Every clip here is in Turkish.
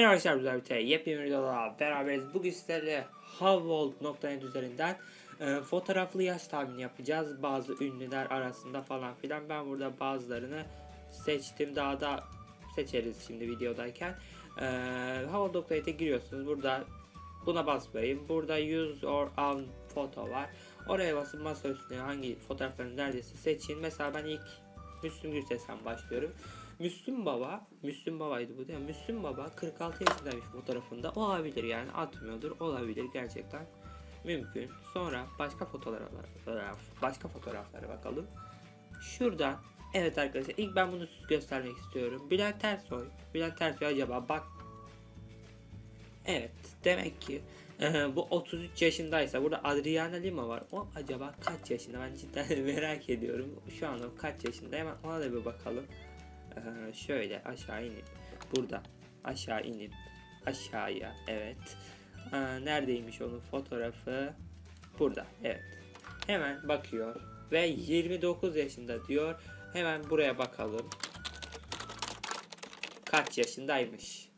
Merhaba arkadaşlar bizler birlikte yepyeni bir videoda beraberiz. Bugün sizlerle Havold.net üzerinden e, fotoğraflı yaş tahmini yapacağız. Bazı ünlüler arasında falan filan. Ben burada bazılarını seçtim. Daha da seçeriz şimdi videodayken. E, Havold.net'e giriyorsunuz. Burada buna basmayın. Burada use or own photo var. Oraya basıp masa üstüne hangi fotoğrafların neredeyse seçin. Mesela ben ilk Müslüm Gürses'ten başlıyorum. Müslüm Baba, Müslüm Baba'ydı bu değil mi? Müslüm Baba 46 yaşındaymış fotoğrafında. Olabilir yani atmıyordur. Olabilir gerçekten. Mümkün. Sonra başka fotoğraflara, başka fotoğraflara bakalım. Şuradan Evet arkadaşlar ilk ben bunu göstermek istiyorum. Bülent Ersoy. Bülent Ersoy acaba bak. Evet demek ki bu 33 yaşındaysa burada Adriana Lima var. O acaba kaç yaşında? Ben cidden merak ediyorum. Şu anda kaç yaşında? Hemen ona da bir bakalım. Ee, şöyle aşağı inip burada aşağı inip aşağıya evet. Ee, neredeymiş onun fotoğrafı? Burada evet. Hemen bakıyor ve 29 yaşında diyor. Hemen buraya bakalım. Kaç yaşındaymış?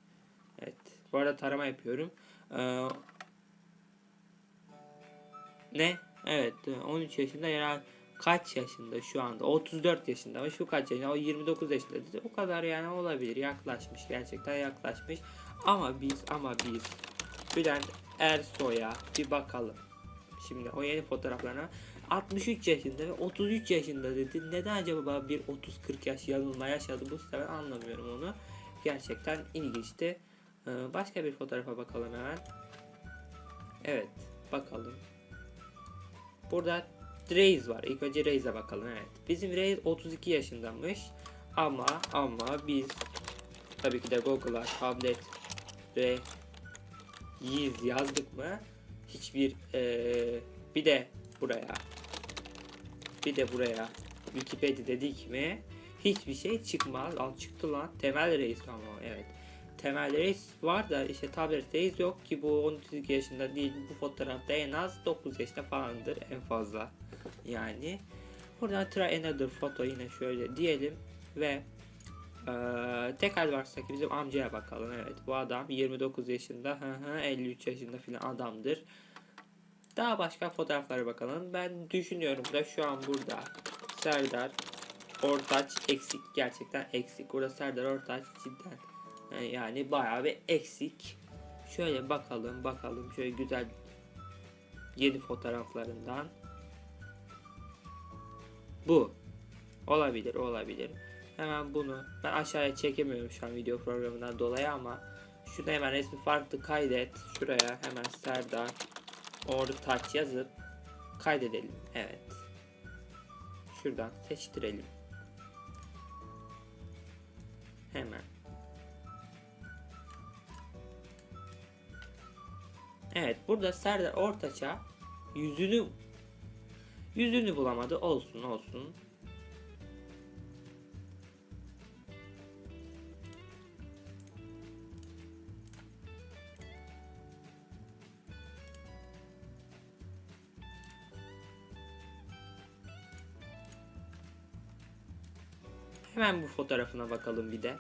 Evet bu arada tarama yapıyorum. Ee, ne? Evet 13 yaşında yani kaç yaşında şu anda? 34 yaşında ama şu kaç yaşında? O 29 yaşında dedi. O kadar yani olabilir. Yaklaşmış. Gerçekten yaklaşmış. Ama biz ama biz Bülent Ersoy'a bir bakalım. Şimdi o yeni fotoğraflarına 63 yaşında ve 33 yaşında dedi. Neden acaba bir 30-40 yaş yanılma yaşadı bu sefer anlamıyorum onu. Gerçekten ilginçti. Ee, başka bir fotoğrafa bakalım hemen. Evet bakalım. Burada Reis var. İlk önce Reis'e bakalım. Evet. Bizim Reis 32 yaşındamış. Ama ama biz tabii ki de Google'a tablet ve Yiz yazdık mı hiçbir eee, bir de buraya bir de buraya Wikipedia dedik mi hiçbir şey çıkmaz. Al çıktı lan. Temel reis ama evet. Temel reis var da işte tablet reis yok ki bu 12 yaşında değil. Bu fotoğrafta en az 9 yaşında falandır en fazla. Yani buradan try another photo yine şöyle diyelim ve eee tekrar varsa ki bizim amcaya bakalım. Evet bu adam 29 yaşında hı hı, 53 yaşında filan adamdır. Daha başka fotoğraflara bakalım. Ben düşünüyorum da şu an burada Serdar Ortaç eksik. Gerçekten eksik. Burada Serdar Ortaç cidden e, yani bayağı bir eksik. Şöyle bakalım bakalım şöyle güzel yeni fotoğraflarından. Bu. Olabilir olabilir. Hemen bunu ben aşağıya çekemiyorum şu an video programından dolayı ama şunu hemen resmi farklı kaydet. Şuraya hemen Serdar Ortaç yazıp kaydedelim. Evet. Şuradan seçtirelim. Hemen. Evet burada Serdar Ortaç'a yüzünü yüzünü bulamadı. Olsun olsun. Hemen bu fotoğrafına bakalım bir de.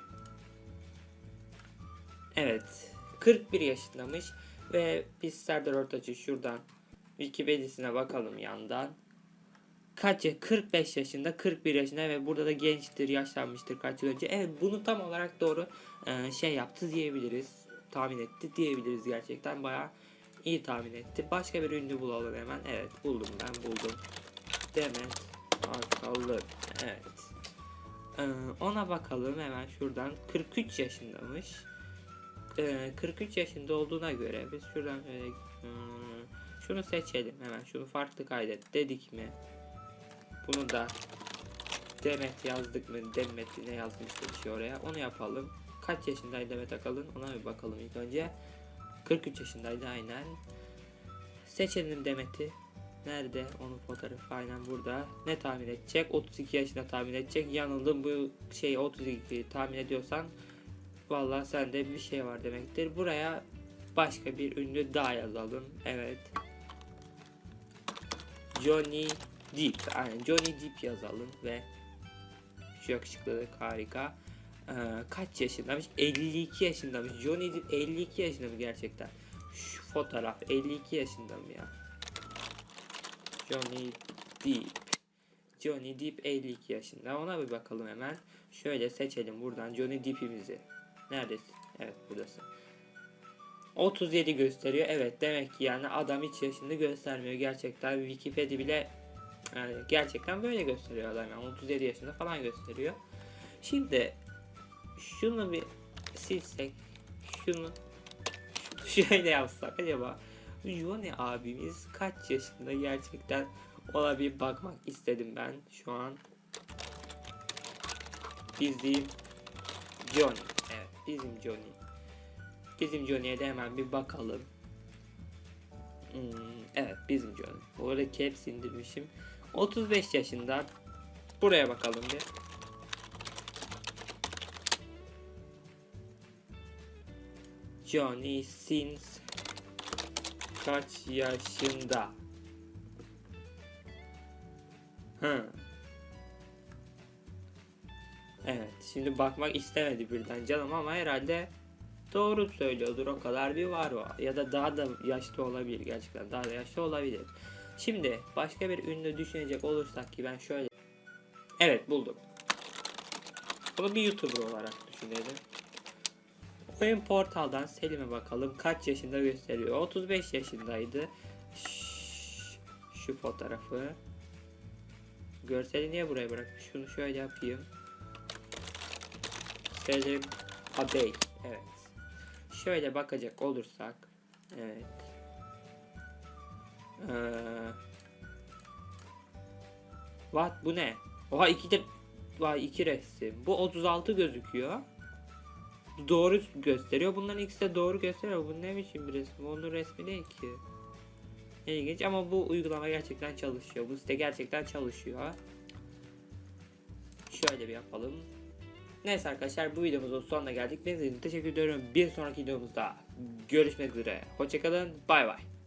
Evet. 41 yaşındamış ve biz Serdar Ortaç'ı şuradan Wikipedia'sine bakalım yandan. Kaç ya- 45 yaşında, 41 yaşında ve burada da gençtir, yaşlanmıştır kaç yıl önce. Evet bunu tam olarak doğru e, şey yaptı diyebiliriz. Tahmin etti diyebiliriz gerçekten. Bayağı iyi tahmin etti. Başka bir ünlü bulalım hemen. Evet buldum ben buldum. Demet Akalın. Evet. Ee, ona bakalım hemen şuradan 43 yaşındamış. Ee, 43 yaşında olduğuna göre biz şuradan şöyle, hmm, şunu seçelim hemen şunu farklı kaydet dedik mi? Bunu da Demet yazdık mı? Demet ne yazmıştı bir şey oraya? Onu yapalım. Kaç yaşındaydı Demet Akalın? Ona bir bakalım ilk önce. 43 yaşındaydı aynen. Seçelim Demet'i. Nerede? Onun fotoğrafı aynen burada. Ne tahmin edecek? 32 yaşında tahmin edecek. Yanıldım bu şey 32 tahmin ediyorsan vallahi sende bir şey var demektir. Buraya başka bir ünlü daha yazalım. Evet. Johnny Depp. Aynen Johnny Depp yazalım ve şu yakışıklılık harika. Ee, kaç yaşındamış? 52 yaşındamış. Johnny Depp 52 yaşında mı gerçekten? Şu fotoğraf 52 yaşında mı ya? Johnny Depp. Johnny Depp 52 yaşında. Ona bir bakalım hemen. Şöyle seçelim buradan Johnny Depp'imizi. Neredesin? Evet buradasın. 37 gösteriyor. Evet demek ki yani adam hiç yaşını göstermiyor. Gerçekten Wikipedia bile yani gerçekten böyle gösteriyor adam yani 37 yaşında falan gösteriyor. Şimdi şunu bir silsek şunu şöyle yapsak acaba Johnny abimiz kaç yaşında gerçekten ona bir bakmak istedim ben şu an. Bizim Johnny. Bizim Johnny. Bizim Johnny'ye de hemen bir bakalım. Hmm, evet bizim Johnny. Bu arada caps indirmişim. 35 yaşında. Buraya bakalım bir. Johnny Sins kaç yaşında? Hı. Şimdi bakmak istemedi birden canım ama herhalde doğru söylüyordur. O kadar bir var o. Ya da daha da yaşlı olabilir gerçekten. Daha da yaşlı olabilir. Şimdi başka bir ünlü düşünecek olursak ki ben şöyle Evet buldum. Bunu bir YouTuber olarak düşünelim. Oyun portaldan Selim'e bakalım kaç yaşında gösteriyor. 35 yaşındaydı. Şu fotoğrafı. Görseli niye buraya bırakmış? Şunu şöyle yapayım. Selim Abey. Evet. Şöyle bakacak olursak. Evet. Ee, what bu ne? Oha iki de Vay iki resim. Bu 36 gözüküyor. Doğru gösteriyor. Bunların ikisi de doğru gösteriyor. Bu ne biçim bir resim? Onun resmi değil ki. İlginç ama bu uygulama gerçekten çalışıyor. Bu site gerçekten çalışıyor. Şöyle bir yapalım. Neyse arkadaşlar bu videomuzun sonuna geldik. Beni teşekkür ediyorum. Bir sonraki videomuzda görüşmek üzere. Hoşçakalın. Bay bay.